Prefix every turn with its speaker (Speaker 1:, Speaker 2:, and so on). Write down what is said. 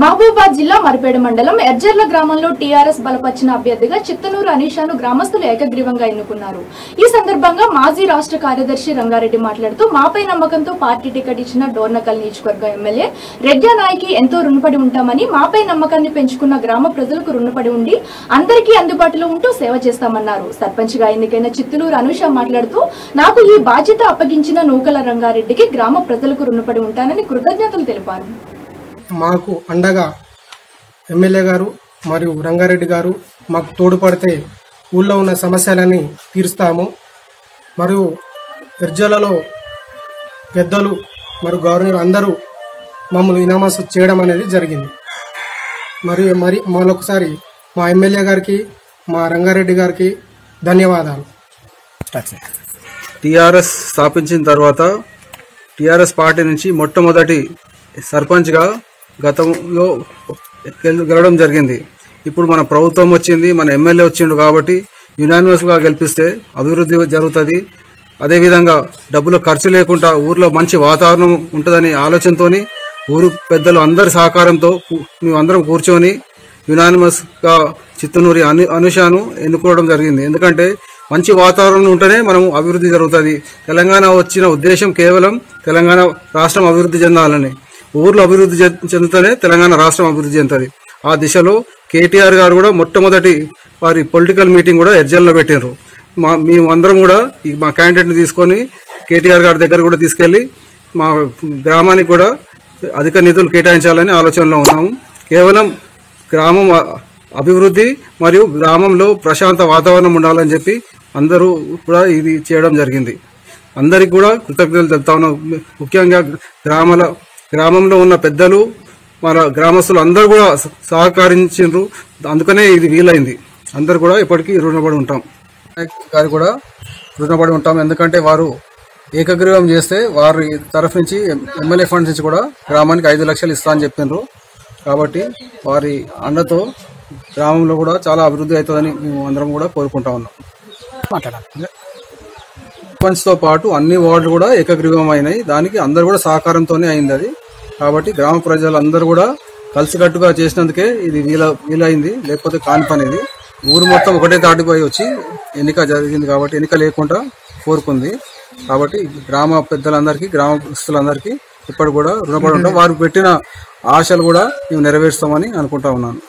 Speaker 1: మహబూబాద్ జిల్లా మరిపేడ మండలం ఎర్జర్ల గ్రామంలో టీఆర్ఎస్ బలపరిచిన అభ్యర్థిగా చిత్తనూరు అనీషాను గ్రామస్తులు ఏకగ్రీవంగా ఎన్నుకున్నారు. ఈ సందర్భంగా మాజీ రాష్ట్ర కార్యదర్శి రంగారెడ్డి మాట్లాడుతూ మాపై నమ్మకంతో పార్టీ టికెట్ ఇచ్చిన డోర్నకల్ నియోజకవర్గ ఎమ్మెల్యే రెడ్డా నాయకి ఎంతో రుణపడి ఉంటామని మాపై నమ్మకాన్ని పెంచుకున్న గ్రామ ప్రజలకు రుణపడి ఉండి అందరికీ అందుబాటులో ఉంటూ సేవ చేస్తామన్నారు. సర్పంచ్గా ఎన్నికైన చిత్తనూరు అనుష మాట్లాడుతూ నాకు ఈ బాధ్యత అప్పగించిన నూకల రంగారెడ్డికి గ్రామ ప్రజలకు రుణపడి ఉంటానని కృతజ్ఞతలు తెలిపారు.
Speaker 2: మాకు అండగా ఎమ్మెల్యే గారు మరియు రంగారెడ్డి గారు మాకు తోడ్పడితే ఊళ్ళో ఉన్న సమస్యలని తీరుస్తాము. మరియు ఎర్జలలో పెద్దలు మరియు గవర్నర్ అందరూ మమ్మల్ని ఇనామస్ చేయడం అనేది జరిగింది. మరియు మరి మరొకసారి మా ఎమ్మెల్యే గారికి మా రంగారెడ్డి గారికి ధన్యవాదాలు.
Speaker 3: టీఆర్ఎస్ స్థాపించిన తర్వాత టీఆర్ఎస్ పార్టీ నుంచి మొట్టమొదటి సర్పంచ్గా గతంలో గెలవడం జరిగింది. ఇప్పుడు మన ప్రభుత్వం వచ్చింది మన ఎమ్మెల్యే వచ్చిండు కాబట్టి యునానిమస్గా గెలిపిస్తే అభివృద్ధి జరుగుతుంది. అదేవిధంగా డబ్బులు ఖర్చు లేకుండా ఊర్లో మంచి వాతావరణం ఉంటుందనే ఆలోచనతోని ఊరు పెద్దలు అందరి సహకారంతో మేమందరం కూర్చొని యునానిమస్గా చిత్తనూరి అను అనుషాను ఎన్నుకోవడం జరిగింది. ఎందుకంటే మంచి వాతావరణం ఉంటేనే మనం అభివృద్ధి జరుగుతుంది. తెలంగాణ వచ్చిన ఉద్దేశం కేవలం తెలంగాణ రాష్ట్రం అభివృద్ధి చెందాలని. ఊర్లో అభివృద్ధి చెంద- తెలంగాణ రాష్ట్రం అభివృద్ధి చెందుతుంది. ఆ దిశలో కేటీఆర్ గారు కూడా మొట్టమొదటి వారి పొలిటికల్ మీటింగ్ కూడా ఎర్జల్లో పెట్టినారు మా మేము అందరం కూడా మా క్యాండిడేట్ని తీసుకొని కేటీఆర్ గారి దగ్గర కూడా తీసుకెళ్ళి మా గ్రామానికి కూడా అధిక నిధులు కేటాయించాలని ఆలోచనలో ఉన్నాము కేవలం గ్రామం అభివృద్ధి మరియు గ్రామంలో ప్రశాంత వాతావరణం ఉండాలని చెప్పి అందరూ కూడా ఇది చేయడం జరిగింది. అందరికి కూడా కృతజ్ఞతలు చెప్తా ఉన్నాం. ముఖ్యంగా గ్రామాల గ్రామంలో ఉన్న పెద్దలు మన గ్రామస్తులు అందరూ కూడా స- సహకరించారు అందుకనే ఇది వీలైంది. అందరు కూడా ఇప్పటికీ రుణపడి ఉంటాం. గారు కూడా రుణపడి ఉంటాం. ఎందుకంటే వారు ఏకగ్రీవం చేస్తే వారి తరఫు నుంచి ఎమ్మెల్యే ఫండ్స్ నుంచి కూడా గ్రామానికి ఐదు లక్షలు ఇస్తా అని చెప్పిండ్రు కాబట్టి వారి అండతో గ్రామంలో కూడా చాలా అభివృద్ధి అవుతుందని మేము అందరం కూడా కోరుకుంటా ఉన్నాం. సర్పంచ్తో పాటు అన్ని వార్డులు కూడా ఏకగ్రీవం అయినాయి దానికి అందరు కూడా సహకారంతోనే అయింది అది. కాబట్టి గ్రామ ప్రజలందరూ కూడా కలిసికట్టుగా చేసినందుకే ఇది వీల వీలైంది. లేకపోతే కాని పని ఇది ఊరు మొత్తం ఒకటే దాటిపోయి వచ్చి ఎన్నిక జరిగింది కాబట్టి ఎన్నిక లేకుండా కోరుకుంది. కాబట్టి గ్రామ పెద్దలందరికీ గ్రామస్తులందరికీ ఇప్పటి కూడా రుణపడి ఉంటాం. వారు పెట్టిన ఆశలు కూడా మేము నెరవేరుస్తామని అనుకుంటా ఉన్నాను.